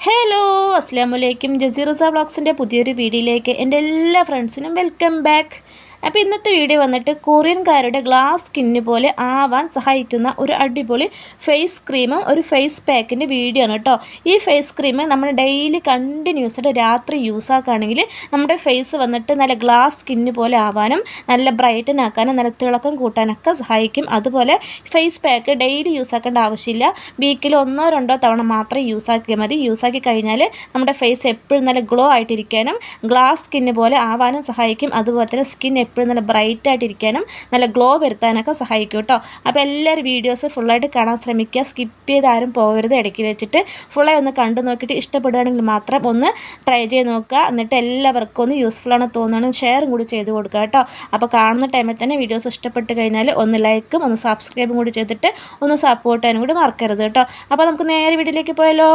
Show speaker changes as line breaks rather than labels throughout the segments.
Hello അസ്സാം വലൈക്കും ജസീറസ ബ്ലോഗ്സിന്റെ പുതിയൊരു വീഡിയോയിലേക്ക് എന്റെ എല്ലാ ഫ്രണ്ട്സിനും വെൽക്കം ബാക്ക് അപ്പോൾ ഇന്നത്തെ വീഡിയോ വന്നിട്ട് കൊറിയൻകാരുടെ ഗ്ലാസ് സ്കിന്ന് പോലെ ആവാൻ സഹായിക്കുന്ന ഒരു അടിപൊളി ഫേസ് ക്രീമും ഒരു ഫേസ് പാക്കിന്റെ വീഡിയോ ആണ് കേട്ടോ ഈ ഫേസ് ക്രീം നമ്മൾ ഡെയിലി കണ്ടിന്യൂസ് ആയിട്ട് രാത്രി യൂസ് ആക്കുകയാണെങ്കിൽ നമ്മുടെ ഫേസ് വന്നിട്ട് നല്ല ഗ്ലാസ് സ്കിന്ന് പോലെ ആവാനും നല്ല ബ്രൈറ്റൻ ആക്കാനും നല്ല തിളക്കം കൂട്ടാനൊക്കെ സഹായിക്കും. അതുപോലെ ഫേസ് പാക്ക് ഡെയിലി യൂസ് ആക്കേണ്ട ആവശ്യമില്ല. വീക്കിൽ ഒന്നോ രണ്ടോ തവണ മാത്രം യൂസ് ആക്കിയാൽ മതി. യൂസ് ആക്കി കഴിഞ്ഞാൽ നമ്മുടെ ഫേസ് എപ്പോഴും നല്ല ഗ്ലോ ആയിട്ടിരിക്കാനും ഗ്ലാസ് സ്കിന്ന് പോലെ ആവാനും സഹായിക്കും. അതുപോലെ തന്നെ സ്കിൻ എപ്പോഴും നല്ല ബ്രൈറ്റ് ആയിട്ടിരിക്കാനും നല്ല ഗ്ലോ വരുത്താനൊക്കെ സഹായിക്കും കേട്ടോ. അപ്പോൾ എല്ലാവരും വീഡിയോസ് ഫുള്ളായിട്ട് കാണാൻ ശ്രമിക്കുക. സ്കിപ്പ് ചെയ്ത് ആരും പോകരുത്. ഇടയ്ക്ക് വെച്ചിട്ട് ഫുള്ളായി ഒന്ന് കണ്ടു നോക്കിയിട്ട് ഇഷ്ടപ്പെടുകയാണെങ്കിൽ മാത്രം ഒന്ന് ട്രൈ ചെയ്ത് നോക്കുക. എന്നിട്ട് എല്ലാവർക്കും ഒന്ന് യൂസ്ഫുൾ ആണ് തോന്നുകയാണെങ്കിൽ ഷെയറും കൂടി ചെയ്ത് കൊടുക്കുക കേട്ടോ. അപ്പോൾ കാണുന്ന ടൈമിൽ തന്നെ വീഡിയോസ് ഇഷ്ടപ്പെട്ട് കഴിഞ്ഞാൽ ഒന്ന് ലൈക്കും ഒന്ന് സബ്സ്ക്രൈബും കൂടി ചെയ്തിട്ട് ഒന്ന് സപ്പോർട്ട് ചെയ്യാനും കൂടി മറക്കരുത് കേട്ടോ. അപ്പോൾ നമുക്ക് നേരെ വീട്ടിലേക്ക് പോയാലോ?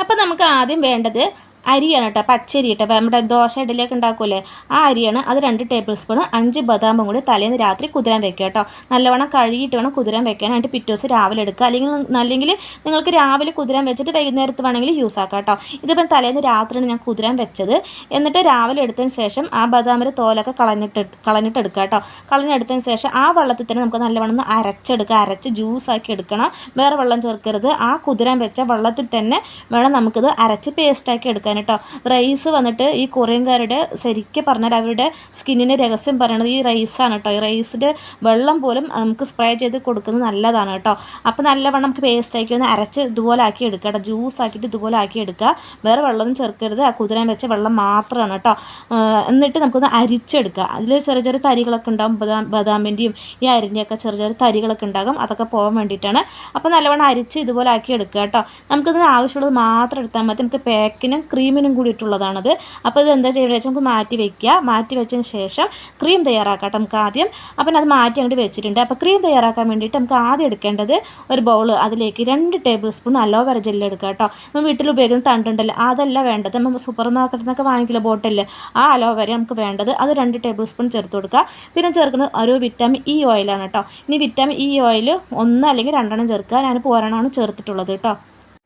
അപ്പോൾ നമുക്ക് ആദ്യം വേണ്ടത് അരിയാണ് കേട്ടോ പച്ചരി കേട്ടോ. നമ്മുടെ ദോശ ഇഡലിയൊക്കെ ഉണ്ടാക്കൂലേ ആ അരിയാണ്. അത് രണ്ട് ടേബിൾ സ്പൂൺ അഞ്ച് ബദാമും കൂടി തലേന്ന് രാത്രി കുതിരാൻ വെക്കുക കേട്ടോ. നല്ലവണ്ണം കഴുകിയിട്ട് വേണം കുതിരാൻ വെക്കാനായിട്ട് പിറ്റേ ദിവസം രാവിലെ എടുക്കുക. അല്ലെങ്കിൽ അല്ലെങ്കിൽ നിങ്ങൾക്ക് രാവിലെ കുതിരാൻ വെച്ചിട്ട് വൈകുന്നേരത്ത് വേണമെങ്കിൽ യൂസ് ആക്കാം കേട്ടോ. ഇതിപ്പം തലേന്ന് രാത്രിയാണ് ഞാൻ കുതിരാൻ വെച്ചത്. എന്നിട്ട് രാവിലെ എടുത്തതിന് ശേഷം ആ ബദാമിന്റെ തോലൊക്കെ കളഞ്ഞിട്ട് കളഞ്ഞിട്ട് എടുക്കുക കേട്ടോ. കളഞ്ഞെടുത്തതിന് ശേഷം ആ വെള്ളത്തിൽ തന്നെ നമുക്ക് നല്ലവണ്ണം ഒന്ന് അരച്ചെടുക്കുക. അരച്ച് ജ്യൂസാക്കി എടുക്കണം. വേറെ വെള്ളം ചേർക്കരുത്. ആ കുതിരാൻ വെച്ച വെള്ളത്തിൽ തന്നെ വേണം നമുക്കിത് അരച്ച് പേസ്റ്റാക്കി എടുക്കാൻ കേട്ടോ റൈസ് വന്നിട്ട് ഈ കൊറിയൻകാരുടെ ശരിക്കും പറഞ്ഞാൽ അവരുടെ സ്കിന്നിന് രഹസ്യം പറയണത് ഈ റൈസാണ് കേട്ടോ ഈ റൈസിന്റെ വെള്ളം പോലും നമുക്ക് സ്പ്രേ ചെയ്ത് കൊടുക്കുന്നത് നല്ലതാണ് കേട്ടോ അപ്പോൾ നല്ലവണ്ണം നമുക്ക് പേസ്റ്റ് ആക്കി ഒന്ന് അരച്ച് ഇതുപോലെ ആക്കി എടുക്കുക കേട്ടോ ജ്യൂസ് ആക്കിയിട്ട് ഇതുപോലെ ആക്കി എടുക്കുക. വേറെ വെള്ളമൊന്നും ചേർക്കരുത്. ആ കുതിരാൻ വെച്ച വെള്ളം മാത്രമാണ് കേട്ടോ എന്നിട്ട് നമുക്കൊന്ന് അരിച്ചെടുക്കുക. അതിൽ ചെറിയ ചെറിയ തരികളൊക്കെ ഉണ്ടാകും ബദാം ബദാമിന്റെയും ഈ അരിന്റെയൊക്കെ ചെറിയ ചെറിയ തരികളൊക്കെ ഉണ്ടാകും. അതൊക്കെ പോകാൻ വേണ്ടിയിട്ടാണ്. അപ്പോൾ നല്ലവണ്ണം അരിച്ച് ഇതുപോലെ ആക്കി എടുക്കുക കേട്ടോ നമുക്കിതിന് ആവശ്യമുള്ളത് മാത്രം എടുത്താൽ മതി. നമുക്ക് പാക്കിനും ക്രീമിനും കൂടിയിട്ടുള്ളതാണത്. അപ്പോൾ ഇത് എന്താ ചെയ്യുന്നത് വെച്ചാൽ നമുക്ക് മാറ്റി വെക്കുക. മാറ്റി വെച്ചതിന് ശേഷം ക്രീം തയ്യാറാക്കാം നമുക്ക് ആദ്യം. അപ്പം അത് മാറ്റി അങ്ങോട്ട് വെച്ചിട്ടുണ്ട്. അപ്പോൾ ക്രീം തയ്യാറാക്കാൻ വേണ്ടിയിട്ട് നമുക്ക് ആദ്യം എടുക്കേണ്ടത് ഒരു ബൗൾ അതിലേക്ക് രണ്ട് ടേബിൾ സ്പൂൺ അലോവേര ജെല്ല് എടുക്കുക കേട്ടോ. നമ്മൾ വീട്ടിൽ ഉപയോഗിക്കുന്ന തണ്ടുണ്ടല്ലോ അതല്ല വേണ്ടത്. നമ്മൾ സൂപ്പർ മാർക്കറ്റിൽ നിന്നൊക്കെ വാങ്ങിക്കില്ല ബോട്ടിൽ ആ അലോവേര നമുക്ക് വേണ്ടത് അത് രണ്ട് ടേബിൾ സ്പൂൺ ചേർത്ത് കൊടുക്കുക. പിന്നെ ചേർക്കുന്നത് ഒരു വിറ്റാമിൻ ഇ ഓയിലാണ് കേട്ടോ. ഇനി വിറ്റാമിൻ ഇ ഓയിൽ ഒന്ന് അല്ലെങ്കിൽ രണ്ടെണ്ണം ചേർക്കുക. ഞാൻ പോരണമാണ് ചേർത്തിട്ടുള്ളത് കേട്ടോ.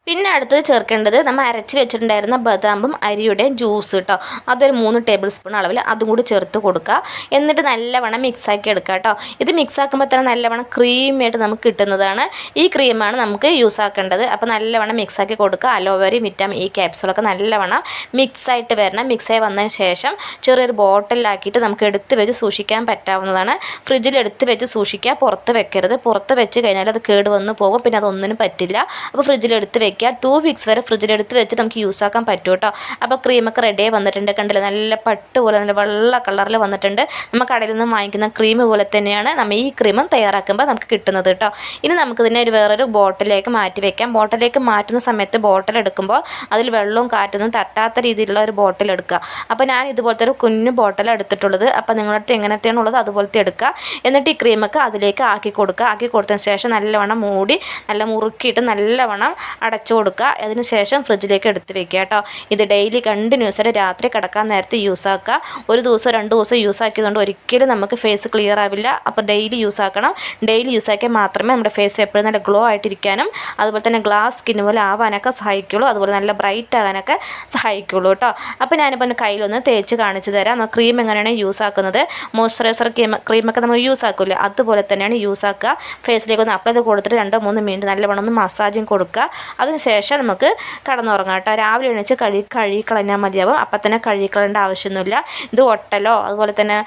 പിന്നെ അടുത്തത് ചേർക്കേണ്ടത് നമ്മൾ അരച്ച് വെച്ചിട്ടുണ്ടായിരുന്ന ബദാമും അരിയുടെ ജ്യൂസ് കേട്ടോ അതൊരു മൂന്ന് ടേബിൾ സ്പൂൺ അളവിൽ അതും കൂടി ചേർത്ത് കൊടുക്കുക എന്നിട്ട് നല്ലവണ്ണം മിക്സാക്കി എടുക്കുക കേട്ടോ ഇത് മിക്സ് ആക്കുമ്പോൾ തന്നെ നല്ലവണ്ണം ക്രീമായിട്ട് നമുക്ക് കിട്ടുന്നതാണ്. ഈ ക്രീമാണ് നമുക്ക് യൂസ് ആക്കേണ്ടത്. അപ്പോൾ നല്ലവണ്ണം മിക്സാക്കി കൊടുക്കുക അലോവേരയും വിറ്റാമിൻ ഈ ക്യാപ്സൂളൊക്കെ നല്ലവണ്ണം മിക്സായിട്ട് വരണം. മിക്സായി വന്നതിന് ശേഷം ചെറിയൊരു ബോട്ടിലാക്കിയിട്ട് നമുക്ക് എടുത്ത് വെച്ച് സൂക്ഷിക്കാൻ പറ്റാവുന്നതാണ്. ഫ്രിഡ്ജിൽ എടുത്ത് വെച്ച് സൂക്ഷിക്കുക പുറത്ത് വെക്കരുത്. പുറത്ത് വെച്ച് കഴിഞ്ഞാൽ അത് കേട് വന്ന് പോകും. പിന്നെ അതൊന്നിനും പറ്റില്ല. അപ്പോൾ ഫ്രിഡ്ജിൽ എടുത്ത് വെക്കുക ടു വീക്സ് വരെ ഫ്രിഡ്ജിലെടുത്ത് വെച്ച് നമുക്ക് യൂസ് ആക്കാൻ പറ്റും കേട്ടോ അപ്പോൾ ക്രീമൊക്കെ റെഡിയായി വന്നിട്ടുണ്ട്. കണ്ടില്ല? നല്ല പട്ട് പോലെ നല്ല വെള്ള കളറിൽ വന്നിട്ടുണ്ട്. നമുക്ക് കടയിൽ നിന്ന് വാങ്ങിക്കുന്ന ക്രീം പോലെ തന്നെയാണ് നമ്മൾ ഈ ക്രീമും തയ്യാറാക്കുമ്പോൾ നമുക്ക് കിട്ടുന്നത് കേട്ടോ ഇനി നമുക്ക് ഇതിനെ ഒരു വേറൊരു ബോട്ടിലേക്ക് മാറ്റി വെക്കാം. ബോട്ടിലേക്ക് മാറ്റുന്ന സമയത്ത് ബോട്ടിൽ എടുക്കുമ്പോൾ അതിൽ വെള്ളവും കാറ്റൊന്നും തട്ടാത്ത രീതിയിലുള്ള ഒരു ബോട്ടിൽ എടുക്കുക. അപ്പോൾ ഞാൻ ഇതുപോലത്തെ ഒരു കുഞ്ഞു ബോട്ടിൽ എടുത്തിട്ടുള്ളത്. അപ്പോൾ നിങ്ങളുടെ അടുത്ത് എങ്ങനത്തെയാണ് ഉള്ളത് അതുപോലത്തെ എടുക്കുക. എന്നിട്ട് ഈ ക്രീമൊക്കെ അതിലേക്ക് ആക്കി കൊടുക്കുക. ആക്കി കൊടുത്തതിന് ശേഷം നല്ലവണ്ണം മൂടി നല്ല മുറുക്കിയിട്ട് നല്ലവണ്ണം അടച്ചു അടച്ചു കൊടുക്കുക. അതിനുശേഷം ഫ്രിഡ്ജിലേക്ക് എടുത്ത് വെക്കുക കേട്ടോ. ഇത് ഡെയിലി കണ്ടിന്യൂസ് ആയിട്ട് രാത്രി കിടക്കാൻ നേരത്തെ യൂസ് ആക്കുക. ഒരു ദിവസം രണ്ട് ദിവസം യൂസ് ആക്കിയതുകൊണ്ട് ഒരിക്കലും നമുക്ക് ഫേസ് ക്ലിയർ ആവില്ല. അപ്പോൾ ഡെയിലി യൂസ് ആക്കണം. ഡെയിലി യൂസ് ആക്കിയാൽ മാത്രമേ നമ്മുടെ ഫേസ് എപ്പോഴും നല്ല ഗ്ലോ ആയിട്ടിരിക്കാനും അതുപോലെ തന്നെ ഗ്ലാസ് സ്കിൻ പോലെ ആവാനൊക്കെ സഹായിക്കുള്ളൂ. അതുപോലെ നല്ല ബ്രൈറ്റ് ആകാനൊക്കെ സഹായിക്കുള്ളൂ കേട്ടോ. അപ്പോൾ ഞാനിപ്പോൾ എന്റെ കയ്യിലൊന്ന് തേച്ച് കാണിച്ചു തരാം. നമ്മൾ ക്രീം എങ്ങനെയാണ് യൂസ് ആക്കുന്നത്. മോയ്സ്ചറൈസർ ക്രീം ക്രീമൊക്കെ നമ്മൾ യൂസ് ആക്കില്ല അതുപോലെ തന്നെയാണ് യൂസ് ആക്കുക. ഫേസിലേക്ക് ഒന്ന് അപ്ലൈ ചെയ്ത് കൊടുത്തിട്ട് രണ്ടോ മൂന്ന് മിനിറ്റ് നല്ലവണ്ണം ഒന്ന് മസാജിങ് കൊടുക്കുക. അതിന് ശേഷം നമുക്ക് കടന്നുറങ്ങാം കേട്ടോ. രാവിലെ എണീച്ച് കഴി കഴുകി കളഞ്ഞാൽ മതിയാവും. അപ്പം തന്നെ കഴുകിക്കളേണ്ട ആവശ്യമൊന്നുമില്ല. ഇത് ഒട്ടലോ അതുപോലെ തന്നെ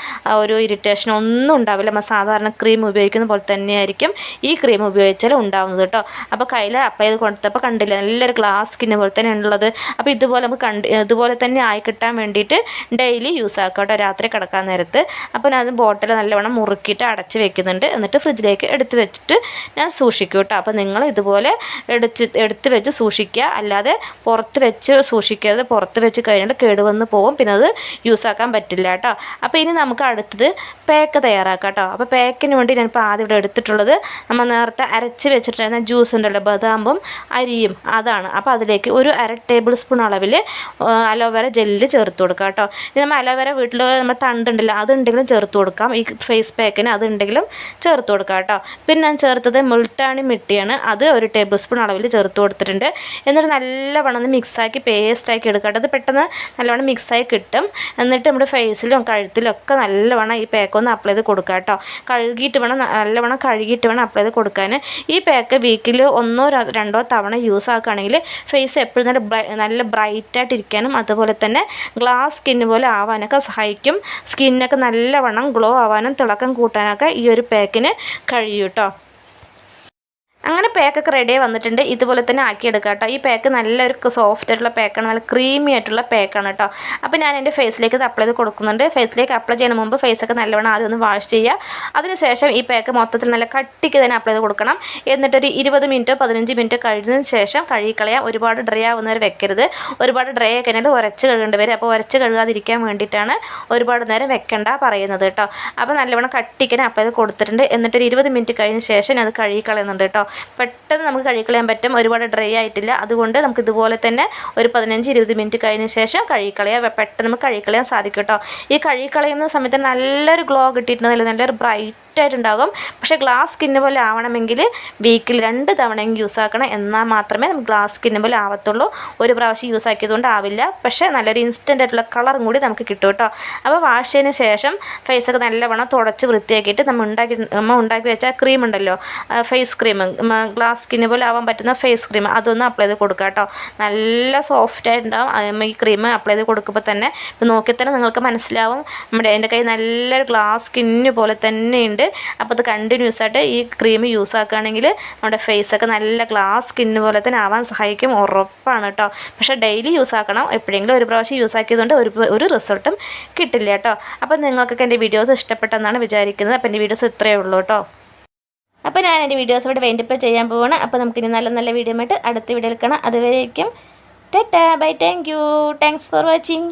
ഒരു ഇറിറ്റേഷനോ ഒന്നും ഉണ്ടാവില്ല. നമ്മൾ സാധാരണ ക്രീം ഉപയോഗിക്കുന്ന പോലെ തന്നെയായിരിക്കും ഈ ക്രീം ഉപയോഗിച്ചാൽ ഉണ്ടാവുന്നത് കേട്ടോ. അപ്പോൾ കയ്യിൽ അപ്ലൈ ചെയ്ത് കൊടുത്തപ്പോൾ കണ്ടില്ല നല്ലൊരു ഗ്ലാസ് സ്കിന്ന് പോലെ തന്നെ ഉള്ളത്. അപ്പോൾ ഇതുപോലെ നമുക്ക് കണ്ട് ഇതുപോലെ തന്നെ ആയി കിട്ടാൻ വേണ്ടിയിട്ട് ഡെയിലി യൂസ് ആക്കാം കേട്ടോ. രാത്രി കിടക്കാൻ നേരത്ത്. അപ്പോൾ ഞാൻ ബോട്ടിൽ നല്ലവണ്ണം മുറുക്കിയിട്ട് അടച്ച് വെക്കുന്നുണ്ട്. എന്നിട്ട് ഫ്രിഡ്ജിലേക്ക് എടുത്ത് വെച്ചിട്ട് ഞാൻ സൂക്ഷിക്കും കേട്ടോ. അപ്പോൾ നിങ്ങൾ ഇതുപോലെ എടുത്ത് എടുത്ത് വെച്ച് സൂക്ഷിക്കുക. അല്ലാതെ പുറത്ത് വെച്ച് സൂക്ഷിക്കരുത്. പുറത്ത് വെച്ച് കഴിഞ്ഞാൽ കേടുവന്ന് പോകും. പിന്നെ അത് യൂസ് ആക്കാൻ പറ്റില്ല കേട്ടോ. അപ്പോൾ ഇനി നമുക്ക് അടുത്തത് പേക്ക് തയ്യാറാക്കാം കേട്ടോ. അപ്പോൾ പേക്കിന് വേണ്ടി ഞാനിപ്പോൾ ആദ്യം ഇവിടെ എടുത്തിട്ടുള്ളത് നമ്മൾ നേരത്തെ അരച്ച് വെച്ചിട്ടുണ്ടായിരുന്ന ജ്യൂസ് ഉണ്ടല്ലോ ബദാമും അരിയും അതാണ്. അപ്പോൾ അതിലേക്ക് ഒരു അര ടേബിൾ സ്പൂൺ അളവിൽ അലോവേര ജെല്ല് ചേർത്ത് കൊടുക്കുക കേട്ടോ. ഇനി നമ്മൾ അലോവേര വീട്ടിൽ നമ്മൾ തണ്ടുണ്ടല്ലോ അതുണ്ടെങ്കിലും ചേർത്ത് കൊടുക്കാം. ഈ ഫേസ് പാക്കിന് അതുണ്ടെങ്കിലും ചേർത്ത് കൊടുക്കാം കേട്ടോ. പിന്നെ ഞാൻ ചേർത്തത് മുൾട്ടാണി മിട്ടിയാണ്. അത് ഒരു ടേബിൾ സ്പൂൺ അളവിൽ ചേർത്ത് കൊടുത്തിട്ടുണ്ട്. കൊടുത്തിട്ടുണ്ട്. എന്നിട്ട് നല്ലവണ്ണം ഒന്ന് മിക്സാക്കി പേസ്റ്റാക്കി എടുക്കുക കേട്ടോ. അത് പെട്ടെന്ന് നല്ലവണ്ണം മിക്സായി കിട്ടും. എന്നിട്ട് നമ്മുടെ ഫേസിലും കഴുത്തിലും ഒക്കെ നല്ലവണ്ണം ഈ പാക്ക് ഒന്ന് അപ്ലൈ ചെയ്ത് കൊടുക്കുക കേട്ടോ. കഴുകിയിട്ട് വേണം നല്ലവണ്ണം കഴുകിയിട്ട് വേണം അപ്ലൈ ചെയ്ത് കൊടുക്കാൻ. ഈ പാക്ക് വീക്കിൽ ഒന്നോ രണ്ടോ തവണ യൂസ് ആക്കുകയാണെങ്കിൽ ഫേസ് എപ്പോഴും നല്ല നല്ല ബ്രൈറ്റായിട്ട് ഇരിക്കാനും അതുപോലെ തന്നെ ഗ്ലാസ് സ്കിൻ പോലെ ആവാനൊക്കെ സഹായിക്കും. സ്കിന്നൊക്കെ നല്ലവണ്ണം ഗ്ലോ ആവാനും തിളക്കം കൂട്ടാനൊക്കെ ഈ ഒരു പാക്കിന് കഴിയും കേട്ടോ. അങ്ങനെ പാക്കൊക്കെ റെഡി വന്നിട്ടുണ്ട്. ഇതുപോലെ തന്നെ ആക്കിയെടുക്കുക കേട്ടോ. ഈ പാക്ക് നല്ലൊരു സോഫ്റ്റ് ആയിട്ടുള്ള പാക്കാണ് നല്ല ക്രീമി ആയിട്ടുള്ള പാക്കാണ് കേട്ടോ. അപ്പോൾ ഞാൻ എന്റെ ഫേസിലേക്ക് ഇത് അപ്ലൈ ചെയ്ത് കൊടുക്കുന്നുണ്ട്. ഫേസിലേക്ക് അപ്ലൈ ചെയ്യുന്ന മുമ്പ് ഫേസൊക്കെ നല്ലവണ്ണം ആദ്യം ഒന്ന് വാഷ് ചെയ്യുക. അതിനുശേഷം ഈ പാക്ക് മൊത്തത്തിൽ നല്ല കട്ടിക്ക് തന്നെ അപ്ലൈ ചെയ്ത് കൊടുക്കണം. എന്നിട്ടൊരു ഇരുപത് മിനിറ്റോ പതിനഞ്ച് മിനിറ്റോ കഴിഞ്ഞതിന് ശേഷം കഴുകിക്കളയാം. ഒരുപാട് ഡ്രൈ ആവുന്നവർ വെക്കരുത്. ഒരുപാട് ഡ്രൈ ആയി കഴിഞ്ഞാൽ ഉരച്ച് കഴുകേണ്ടി വരും. അപ്പോൾ ഉരച്ച് കഴുകാതിരിക്കാൻ വേണ്ടിയിട്ടാണ് ഒരുപാട് നേരം വെക്കണ്ട പറയുന്നത് കേട്ടോ. അപ്പോൾ നല്ലവണ്ണം കട്ടിക്കനെ അപ്ലൈ ചെയ്ത് കൊടുത്തിട്ടുണ്ട്. എന്നിട്ടൊരു ഇരുപത് മിനിറ്റ് കഴിഞ്ഞ ശേഷം അത് കഴുകിക്കളയുന്നുണ്ട് കേട്ടോ. പെട്ടെന്ന് നമുക്ക് കഴുകിക്കളയാൻ പറ്റും. ഒരുപാട് ഡ്രൈ ആയിട്ടില്ല. അതുകൊണ്ട് നമുക്ക് ഇതുപോലെ തന്നെ ഒരു പതിനഞ്ച് ഇരുപത് മിനിറ്റ് കഴിഞ്ഞ ശേഷം കഴുകിക്കളയാം. പെട്ടെന്ന് നമുക്ക് കഴുകിക്കളയാൻ സാധിക്കും കേട്ടോ. ഈ കഴുകിക്കളയുന്ന സമയത്ത് നല്ലൊരു ഗ്ലോ കിട്ടിയിട്ടുണ്ടെങ്കിൽ നല്ലൊരു ബ്രൈറ്റ് ആയിട്ടുണ്ടാകും പക്ഷേ ഗ്ലാസ് സ്കിന്ന് പോലെ ആവണമെങ്കിൽ വീക്കിൽ രണ്ട് തവണയും യൂസ് ആക്കണം. എന്നാൽ മാത്രമേ നമുക്ക് ഗ്ലാസ് സ്കിന്ന് പോലെ ആവത്തുള്ളൂ. ഒരു പ്രാവശ്യം യൂസ് ആക്കിയതുകൊണ്ട് ആവില്ല. പക്ഷേ നല്ലൊരു ഇൻസ്റ്റന്റ് ആയിട്ടുള്ള കളറും കൂടി നമുക്ക് കിട്ടും കേട്ടോ. അപ്പോൾ വാഷ് ചെയ്തതിന് ശേഷം ഫേസൊക്കെ നല്ലവണ്ണം തുടച്ച് വൃത്തിയാക്കിയിട്ട് നമ്മൾ ഉണ്ടാക്കി നമ്മൾ ഉണ്ടാക്കി വെച്ച ക്രീം ഉണ്ടല്ലോ. ഫേസ് ക്രീം ഗ്ലാസ് സ്കിന്ന് പോലെ ആവാൻ പറ്റുന്ന ഫേസ് ക്രീം അതൊന്ന് അപ്ലൈ ചെയ്ത് കൊടുക്കുക കേട്ടോ. നല്ല സോഫ്റ്റ് ആയിട്ടുണ്ടാവും. ഈ ക്രീം അപ്ലൈ ചെയ്ത് കൊടുക്കുമ്പോൾ തന്നെ. നോക്കിയാൽ തന്നെ നിങ്ങൾക്ക് മനസ്സിലാവും. നമ്മുടെ എന്റെ കൈ നല്ലൊരു ഗ്ലാസ് സ്കിന്ന് പോലെ തന്നെയുണ്ട് അപ്പോൾ അത് കണ്ടിന്യൂസ് ആയിട്ട് ഈ ക്രീം യൂസ് ആക്കുകയാണെങ്കിൽ നമ്മുടെ ഫേസൊക്കെ നല്ല ഗ്ലാസ് സ്കിന്ന് പോലെ തന്നെ ആവാൻ സഹായിക്കും. ഉറപ്പാണ് കേട്ടോ പക്ഷേ ഡെയിലി യൂസ് ആക്കണം. എപ്പോഴെങ്കിലും ഒരു പ്രാവശ്യം യൂസ് ആക്കിയതുകൊണ്ട് ഒരു ഒരു റിസൾട്ടും കിട്ടില്ല കേട്ടോ അപ്പോൾ നിങ്ങൾക്കൊക്കെ എന്റെ വീഡിയോസ് ഇഷ്ടപ്പെട്ടെന്നാണ് വിചാരിക്കുന്നത്. അപ്പോൾ എന്റെ വീഡിയോസ് ഇത്രയേ ഉള്ളൂ കേട്ടോ അപ്പോൾ ഞാൻ എന്റെ വീഡിയോസ് ഇവിടെ വേണ്ടിപ്പ് ചെയ്യാൻ പോവാണ്. അപ്പോൾ നമുക്ക് ഇനി നല്ല നല്ല വീഡിയോ ആയിട്ട് അടുത്ത വീഡിയോയിൽ കാണാം. അതുവരേക്കും tata. Bye thank you thanks for watching